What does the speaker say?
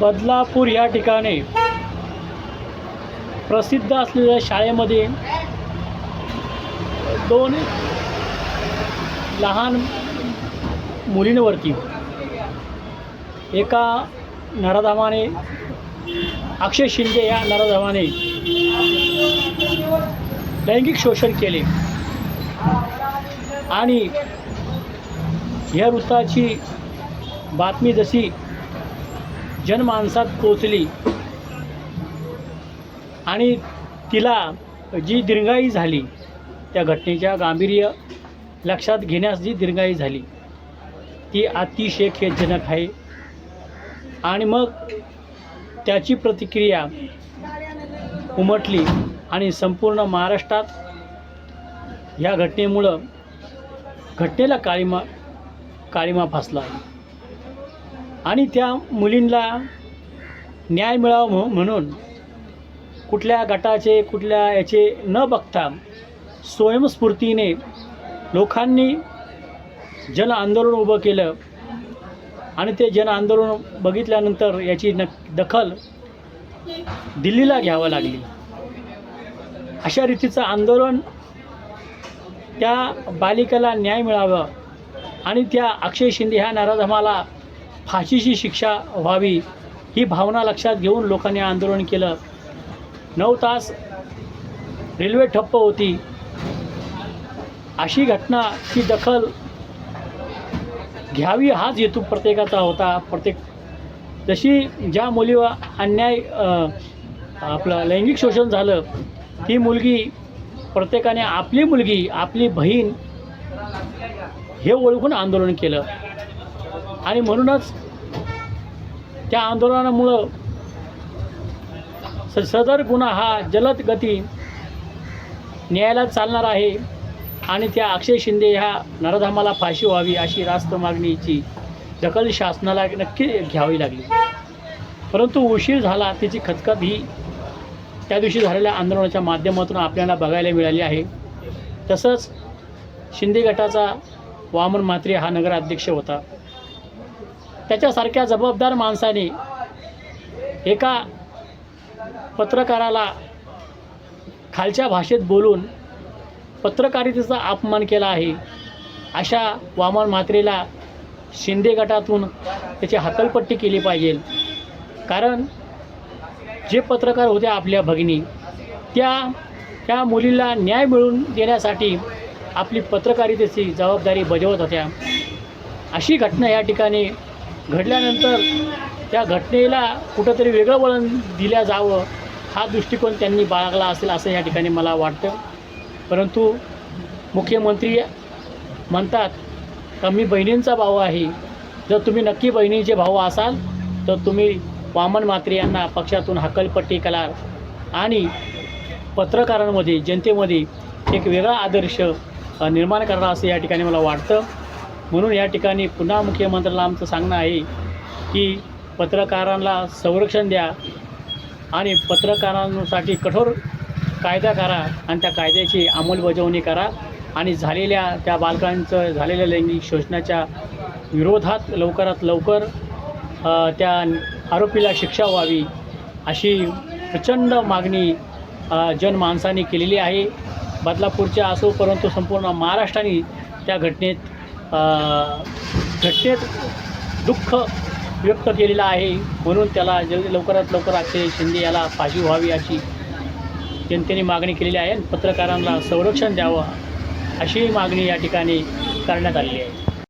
बदलापूर या ठिकाणी प्रसिद्ध असलेल्या शाळेमध्ये दोन लहान मुलींवरती एका नराधामाने अक्षय शिंदे या नराधामाने लैंगिक शोषण केले. आणि ह्या वृत्ताची बातमी जशी जनमानसात पोचली. आणि तिला जी दीर्घाई झाली त्या घटनेच्या गांभीर्य लक्षात घेण्यास जी दीर्घाई झाली ती अतिशय खेदजनक आहे. आणि मग त्याची प्रतिक्रिया उमटली आणि संपूर्ण महाराष्ट्रात ह्या घटनेमुळं घटनेला काळीमा काळीमा फासला. आणि त्या मुलींना न्याय मिळावा म्हणून कुठल्या गटाचे कुठल्या याचे न बघता स्वयंस्फूर्तीने लोकांनी जन आंदोलन उभं केलं. आणि ते जन आंदोलन बघितल्यानंतर याची न दखल दिल्लीला घ्यावं लागली. अशा रीतीचं आंदोलन त्या बालिकेला न्याय मिळावा आणि त्या अक्षय शिंदे ह्या नराधमाला फाशीची शिक्षा व्हावी ही भावना लक्षात घेऊन लोकांनी आंदोलन केलं. नऊ तास रेल्वे ठप्प होती. अशी घटना ही दखल घ्यावी हाच हेतू प्रत्येकाचा होता. प्रत्येक जशी ज्या मुलीवर अन्याय आपलं लैंगिक शोषण झालं ती मुलगी प्रत्येकाने आपली मुलगी आपली बहीण हे ओळखून आंदोलन केलं. आणि म्हणूनच त्या आंदोलनामुळं स सदर गुन्हा हा जलद गती न्यायालयात चालणार आहे आणि त्या अक्षय शिंदे ह्या नरधामाला फाशी व्हावी अशी रास्त मागणीची दखल शासनाला नक्की घ्यावी लागली. परंतु उशीर झाला त्याची खचखत ही त्या दिवशी झालेल्या आंदोलनाच्या माध्यमातून आपल्याला बघायला मिळाली आहे. तसंच शिंदे गटाचा वामन म्हात्रे हा नगराध्यक्ष होता. त्याच्यासारख्या जबाबदार माणसाने एका पत्रकाराला खालच्या भाषेत बोलून पत्रकारितेचा अपमान केला आहे अशा वामन म्हात्रेला शिंदे गटातून त्याची हकलपट्टी केली पाहिजे. कारण जे पत्रकार होते आपल्या भगिनी त्या त्या मुलीला न्याय मिळवून देण्यासाठी आपली पत्रकारितेची जबाबदारी बजावत होत्या. अशी घटना या ठिकाणी घडल्यानंतर त्या घटनेला कुठंतरी वेगळं वळण दिल्या जावं हा दृष्टिकोन त्यांनी बाळगला असेल असं या ठिकाणी मला वाटतं. परंतु मुख्यमंत्री म्हणतात का मी बहिणींचा भाऊ आहे? जर तुम्ही नक्की बहिणीचे भाऊ असाल तर तुम्ही वामन म्हात्रे यांना पक्षातून हकलपट्टी करा आणि पत्रकारांमध्ये जनतेमध्ये एक वेगळा आदर्श निर्माण करणार असं या ठिकाणी मला वाटतं. म्हणून या ठिकाणी पुन्हा मुख्यमंत्र्याला आमचं सांगणं आहे की पत्रकारांना संरक्षण द्या आणि पत्रकारांसाठी कठोर कायदा करा आणि त्या कायद्याची अंमलबजावणी करा. आणि झालेल्या त्या बालकांचं झालेल्या लैंगिक शोषणाच्या विरोधात लवकरात लवकर त्या आरोपीला शिक्षा व्हावी अशी प्रचंड मागणी अ, जनमानसाने केलेली आहे. बदलापूरच्या असो परंतु संपूर्ण महाराष्ट्राने त्या घटनेत घटनेत दुःख व्यक्त केलेलं आहे म्हणून त्याला जलदी लवकरात लवकर अक्षय शिंदे याला फाशी व्हावी अशी जनतेने मागणी केलेली आहे आणि पत्रकारांना संरक्षण द्यावं अशी मागणी या ठिकाणी करण्यात आलेली आहे.